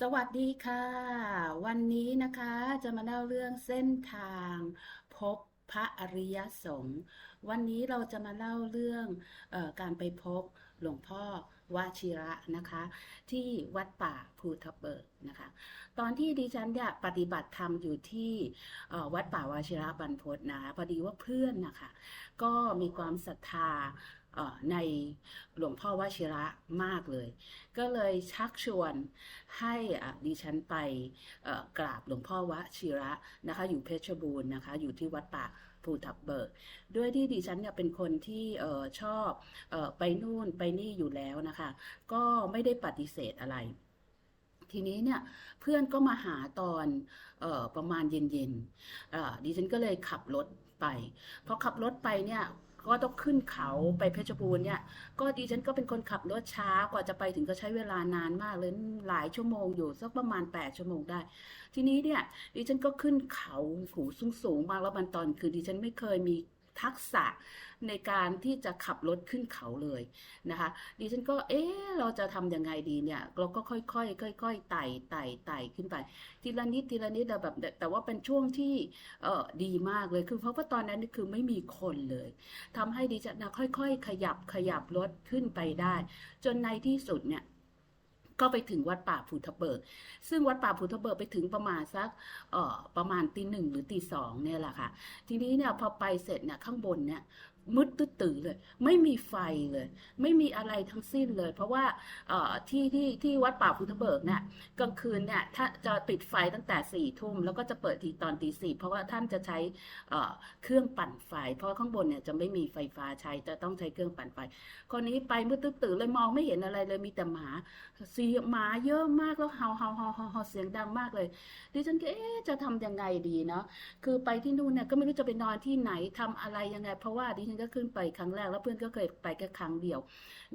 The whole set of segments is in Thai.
สวัสดีค่ะ วันนี้นะคะจะมาเล่าเรื่องเส้นทาง พบพระอริยสงฆ์วันนี้เราจะมาเล่าเรื่องออการไปพบหลวงพ่อวชิระนะคะ ที่วัดป่าภูทับเบิกนะคะ ตอนที่ดิฉันเนี่ยปฏิบัติธรรมอยู่ที่วัดป่าวชิระบรรพตนะคะพอดีว่าเพื่อนนะคะ ก็มีความศรัทธา ในหลวงพ่อวชิระมากเลย ก็เลยชักชวนให้ดิฉันไปกราบหลวงพ่อวชิระนะคะอยู่เพชรบูรณ์นะคะอยู่ที่วัดป่าภูทับเบิกด้วยที่ดิฉันเนี่ยเป็นคนที่ชอบไปนู่นไปนี่อยู่แล้วนะคะ ก็ไม่ได้ปฏิเสธอะไรทีนี้เนี่ยเพื่อนก็มาหาตอนออประมาณเย็นๆดิฉันก็เลยขับรถไปพอขับรถไปเนี่ย ก็ต้องขึ้นเขาไปเพชรบูรณ์เนี่ย ก็ดีฉันก็เป็นคนขับรถช้ากว่าจะไปถึงก็ใช้เวลานานมากเลยหลายชั่วโมงอยู่สักประมาณ 8 ชั่วโมงได้ ทีนี้เนี่ยดิฉันก็ขึ้นเขาหูสูงสูงๆมากแล้วมันตอนคือดิฉันไม่เคยมี ทักษะในการที่จะขับรถขึ้นเขาเลยนะคะดิฉันก็เอ๊ะเราจะทำยังไงดีเนี่ยเราก็ค่อยๆค่อยๆไต่ไต่ไต่ขึ้นไป ทีละนิดทีละนิดแต่แบบแต่ว่าเป็นช่วงที่เออดีมากเลยคือเพราะว่าตอนนั้นคือไม่มีคนเลยทำให้ดิฉันนะค่อยๆ ขยับขยับรถขึ้นไปได้ จนในที่สุดเนี่ย ก็ไปถึงวัดป่าภูทะเบิก ซึ่งวัดป่าภูทะเบิกไปถึงประมาณสักประมาณตีหนึ่งหรือตีสองเนี่ยแหละค่ะ ทีนี้เนี่ยพอไปเสร็จเนี่ยข้างบนเนี่ย มืดตื้อตื่เลย ไม่มีไฟเลย ไม่มีอะไรทั้งสิ้นเลย เพราะว่าที่ที่ที่วัดป่าภูทะเบิกเนี่ยกลางคืนเนี่ยถ้าจะปิดไฟตั้งแต่สี่ทุ่มแล้วก็จะเปิดทีตอนตีสี่เพราะว่าท่านจะใช้เครื่องปั่นไฟ เพราะข้างบนเนี่ยจะไม่มีไฟฟ้าใช้จะต้องใช้เครื่องปั่นไฟ คนนี้ไปมืดตื้อตื่เลยมองไม่เห็นอะไรเลยมีแต่หมาเสียหมาเยอะมากแล้วเห่าเห่าเห่าเห่าเห่าเสียงดังมากเลยดิฉันก็เอ๊จะทำยังไงดีเนาะคือไปที่นู่นเนี่ยก็ไม่รู้จะไปนอนที่ไหนทำอะไรยังไง เพราะว่าดิฉันก็ขึ้นไปครั้งแรก แล้วเพื่อนก็เคยไปแค่ครั้งเดียว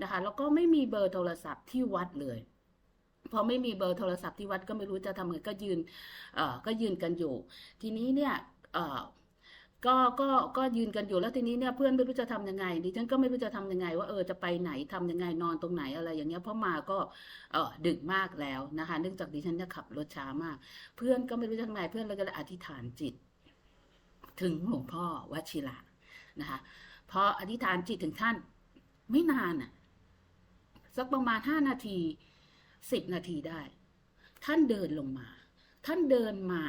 นะคะ แล้วก็ไม่มีเบอร์โทรศัพท์ที่วัดเลยพอไม่มีเบอร์โทรศัพท์ที่วัดก็ไม่รู้จะทำไงก็ยืนเอ่อก็ยืนกันอยู่ ทีนี้เนี่ยเอ่อก็ก็ก็ยืนกันอยู่แล้วทีนี้เนี่ยเพื่อนไม่รู้จะทำยังไงดิฉันก็ไม่รู้จะทำยังไง ว่าเออจะไปไหนทำยังไงนอนตรงไหนอะไรอย่างเงี้ยเพราะมาก็เออดึกมากแล้วนะคะ เนื่องจากดิฉันเนี่ยขับรถช้ามาก เพื่อนก็ไม่รู้จะทำไงเพื่อนเลยก็เลยอธิษฐานจิต ถึงหลวงพ่อวชิระนะคะ พออธิษฐานจิตถึงท่าน ไม่นานอะสักประมาณห้านาทีสิบนาทีได้ ท่านเดินลงมา ท่านเดินมา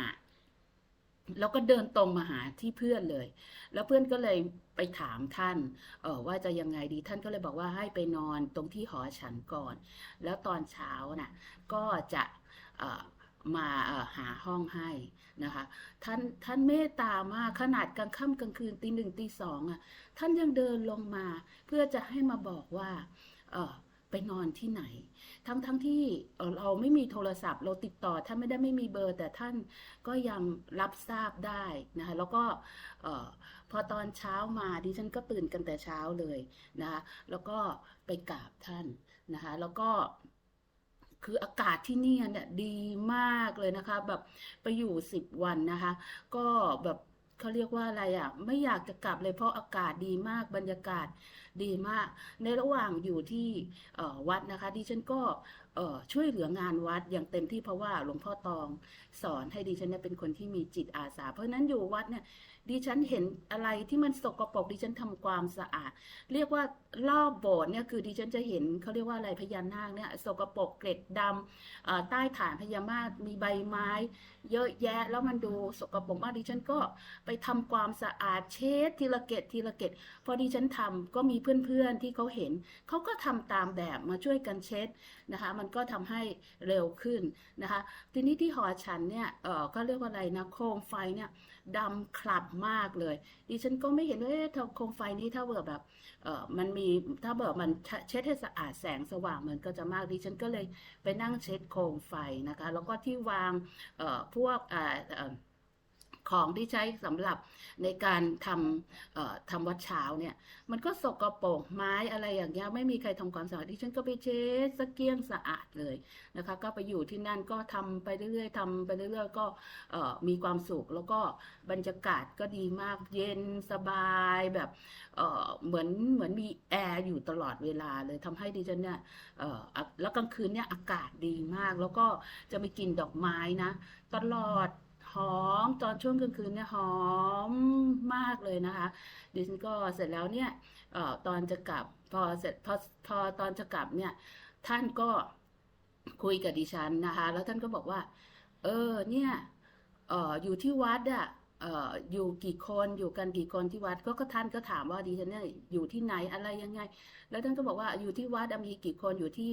แล้วก็เดินตรงมาหาที่เพื่อนเลย แล้วเพื่อนก็เลยไปถามท่านเออว่าจะยังไงดีท่านก็เลยบอกว่าให้ไปนอนตรงที่หอฉันก่อน แล้วตอนเช้าน่ะก็จะ มาหาห้องให้นะคะท่านท่านเมตตามากขนาดกลางค่ำกลางคืนตีหนึ่งตีสองอะท่านยังเดินลงมา เพื่อจะให้มาบอกว่าเออไปนอนที่ไหน ทั้งทั้งที่เราไม่มีโทรศัพท์ เราติดต่อท่านไม่ได้ไม่มีเบอร์ แต่ท่านก็ยังรับทราบได้นะคะแล้วก็เออพอตอนเช้ามาดิฉันก็ตื่นกันแต่เช้าเลยนะคะแล้วก็ไปกราบท่านนะคะแล้วก็ คืออากาศที่นี่เนี่ยดีมากเลยนะคะ แบบไปอยู่สิบวันนะคะ ก็แบบเขาเรียกว่าอะไรอะ ไม่อยากจะกลับเลยเพราะอากาศดีมากบรรยากาศดีมาก ในระหว่างอยู่ที่วัดนะคะดิฉันก็ ช่วยเหลืองานวัดอย่างเต็มที่เพราะว่าหลวงพ่อตองสอนให้ดิฉันเนี่ยเป็นคนที่มีจิตอาสา เพราะนั้นอยู่วัดเนี่ยดิฉันเห็นอะไรที่มันสกปรกดิฉันทำความสะอาด เรียกว่ารอบโบสถ์เนี่ยคือดิฉันจะเห็นเขาเรียกว่าอะไรพญานาคเนี่ยสกปรกเกล็ดดำใต้ฐานพญานาคมีใบไม้ เยอะแยะแล้วมันดูสกปรกมากดิฉันก็ไปทำความสะอาดเช็ดทีละเกตทีละเกตพอดิฉันทำก็มีเพื่อนๆที่เขาเห็นเขาก็ทำตามแบบมาช่วยกันเช็ดนะคะมันก็ทำให้เร็วขึ้นนะคะ ทีนี้ที่หอฉันเนี่ยเออก็เรียกว่าอะไรนะโคมไฟเนี่ยดำคลับมากเลย ดิฉันก็ไม่เห็นว่าเอ๊ะโคมไฟนี้ถ้าเบิดแบบเออมันมีถ้าเบิดมันเช็ดให้สะอาดแสงสว่างมันก็จะมากดิฉันก็เลยไปนั่งเช็ดโคมไฟนะคะ แล้วก็ที่วางเอ่อพวกอ่าเออ ของที่ใช้สำหรับในการทำทำวัดเช้าเนี่ย มันก็สกปรกไม้อะไรอย่างเงี้ยไม่มีใครทำความสะอาดดิฉันก็ไปเช็ดสกเกียงสะอาดเลยนะคะ ก็ไปอยู่ที่นั่นก็ทำไปเรื่อยๆทำไปเรื่อยๆ ก็มีความสุขแล้วก็บรรยากาศก็ดีมากเย็นสบายแบบเหมือนเหมือนมีแอร์อยู่ตลอดเวลาเลยทำให้ดิฉันเนี่ยแล้วกลางคืนเนี่ยอากาศดีมาก แล้วก็จะไปกินดอกไม้นะ ตลอด หอมตอนช่วงกลางคืนเนี่ยหอมมากเลยนะคะดิฉันก็เสร็จแล้วเนี่ยออตอนจะกลับพอเสร็จพอพอตอนจะกลับเนี่ยท่านก็คุยกับดิฉันนะคะ แล้วท่านก็บอกว่า เออเนี่ยอออยู่ที่วัดอะเอยู่กี่คนอยู่กันกี่คนที่วัดก็ก็ท่านก็ถามว่าดิฉันเนี่ยอยู่ที่ไหนอะไรยังไง แล้วท่านก็บอกว่าอยู่ที่วัดอะมีกี่คนอยู่ที่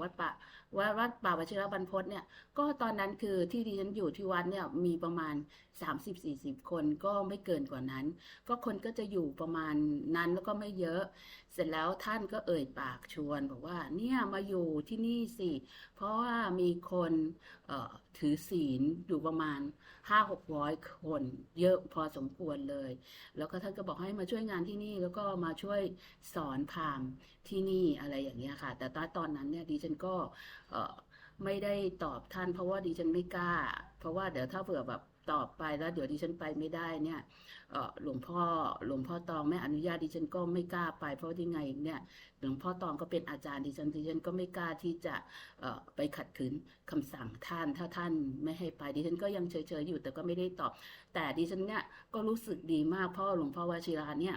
วัดป่าวัดวัดป่าวชิรบรรพตเนี่ยก็ตอนนั้นคือที่ดิฉันอยู่ที่วัดเนี่ยมีประมาณ30-40 คนก็ไม่เกินกว่านั้น ก็คนก็จะอยู่ประมาณนั้นแล้วก็ไม่เยอะ เสร็จแล้วท่านก็เอ่ยปากชวนบอกว่า เนี่ยมาอยู่ที่นี่สิ เพราะว่ามีคนถือศีลอยู่ประมาณ 5-600 คนเยอะพอสมควรเลย แล้วก็ท่านก็บอกให้มาช่วยงานที่นี่แล้วก็มาช่วยสอนพามที่นี่อะไรอย่างเงี้ยค่ะ แต่ตอนตอนนั้นเนี่ยดิฉันก็ไม่ได้ตอบท่านเพราะว่าดิฉันไม่กล้า เพราะว่าเดี๋ยวถ้าเผื่อแบบ ตอบไปแล้วเดี๋ยวดิฉันไปไม่ได้เนี่ยหลวงพ่อหลวงพ่อตองไม่อนุญาตดิฉันก็ไม่กล้าไป เพราะว่ายังไงเนี่ยหลวงพ่อตองก็เป็นอาจารย์ดิฉันดิฉันก็ไม่กล้าที่จะไปขัดขืนคำสั่งท่านถ้าท่านไม่ให้ไปดิฉันก็ยังเฉยๆอยู่แต่ก็ไม่ได้ตอบ แต่ดิฉันเนี่ยก็รู้สึกดีมากเพราะหลวงพ่อวชิราเนี่ย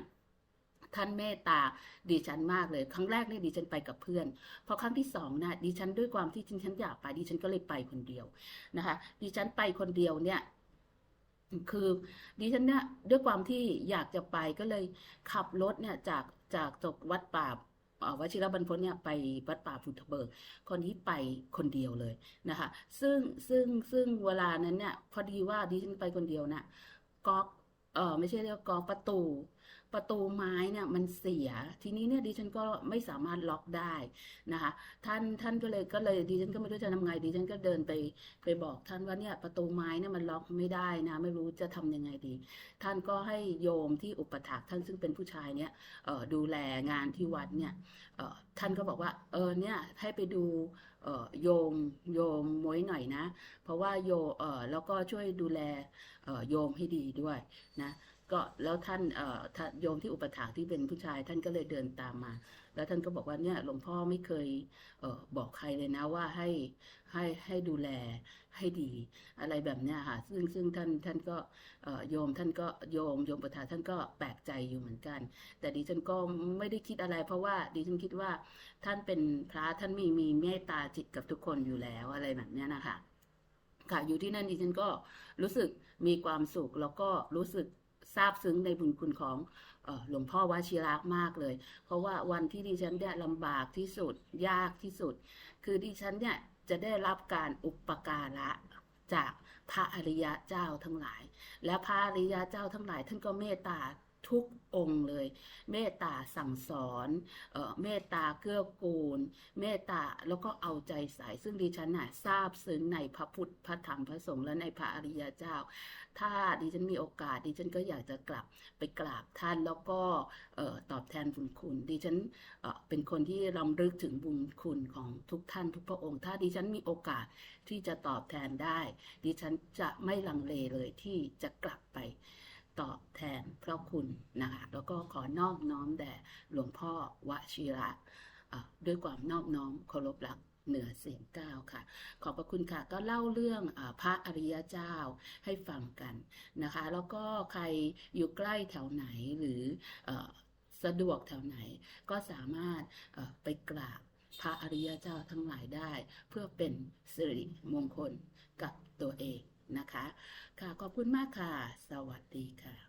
ท่านเมตตาดิฉันมากเลย ครั้งแรกเนี่ยดิฉันไปกับเพื่อน พอครั้งที่สองนะดิฉันด้วยความที่ดิฉันอยากไปดิฉันก็เลยไปคนเดียวนะคะ ดิฉันไปคนเดียวเนี่ย คือดิฉันเนี่ยด้วยความที่อยากจะไปก็เลยขับรถเนี่ยจากจากจากวัดป่าวชิรบรรพตเนี่ยไปวัดป่าพุทธเบิกคนที่ไปคนเดียวเลยนะคะ ซึ่งซึ่งซึ่งเวลานั้นเนี่ยพอดีว่าดิฉันไปคนเดียวน่ะก๊อกเออไม่ใช่เรียกก๊อกประตู ประตูไม้เนี่ยมันเสีย ทีนี้เนี่ยดิฉันก็ไม่สามารถล็อกได้นะคะ ท่านท่านก็เลยก็เลยดิฉันก็ไม่รู้จะทำไงดิฉันก็เดินไปไปบอกท่านว่าเนี่ยประตูไม้เนี่ยมันล็อกไม่ได้นะไม่รู้จะทำยังไงดี ท่านก็ให้โยมที่อุปถัมภ์ท่านซึ่งเป็นผู้ชายเนี่ยดูแลงานที่วัดเนี่ยท่านก็บอกว่าเออเนี่ยให้ไปดูโยมโยมม้วยหน่อยนะ เพราะว่าโยเออแล้วก็ช่วยดูแลโยมให้ดีด้วยนะ ก็แล้วท่านเอ่อท่านโยมที่อุปถากที่เป็นผู้ชาย ท่านก็เลยเดินตามมา แล้วท่านก็บอกว่าเนี่ยหลวงพ่อไม่เคยเอ่อบอกใครเลยนะว่าให้ให้ให้ดูแลให้ดีอะไรแบบเนี้ยค่ะซึ่งซึ่งท่านท่านก็เอ่อโยมท่านก็โยมโยมประธานท่านก็แปลกใจอยู่เหมือนกัน แต่ดิฉันก็ไม่ได้คิดอะไร เพราะว่าดิฉันคิดว่าท่านเป็นพระท่านมีมีเมตตาจิตกับทุกคนอยู่แล้วอะไรแบบเนี้ยนะคะค่ะอยู่ที่นั่นดิฉันก็รู้สึกมีความสุขแล้วก็รู้สึก ซาบซึ้งในบุญคุณของออหลวงพ่อวชิระมากเลย เพราะว่าวันที่ดิฉันเนี่ยลำบากที่สุดยากที่สุด คือดิฉันเนี่ยจะได้รับการอุปการะจากพระอริยะเจ้าทั้งหลาย และพระอริยะเจ้าทั้งหลายท่านก็เมตตา ทุกองค์เลย เมตตาสั่งสอนเออเมตตาเกื้อกูล เมตตาแล้วก็เอาใจใส่ซึ่งดิฉันน่ะทราบซึ้งในพระพุทธพระธรรมพระสงฆ์และในพระอริยเจ้า ถ้าดิฉันมีโอกาสดิฉันก็อยากจะกลับไปกราบท่านแล้วก็เออตอบแทนบุญคุณ ดิฉันเออเป็นคนที่รำลึกถึงบุญคุณของทุกท่านทุกพระองค์ ถ้าดิฉันมีโอกาสที่จะตอบแทนได้ ดิฉันจะไม่ลังเลเลยที่จะกลับไป ตอบแทนพระคุณนะคะแล้วก็ขอนอบน้อมแด่หลวงพ่อวชิระด้วยความนอบน้อมเคารพรักเหนือเสียงก้าวค่ะ ขอบพระคุณค่ะ ก็เล่าเรื่องอพระอริยเจ้าให้ฟังกันนะคะ แล้วก็ใครอยู่ใกล้แถวไหนหรืออสะดวกแถวไหน ก็สามารถไปกราบพระอริยเจ้าทั้งหลายได้ เพื่อเป็นสิริมงคลกับตัวเอง นะคะ ค่ะขอบคุณมากค่ะ สวัสดีค่ะ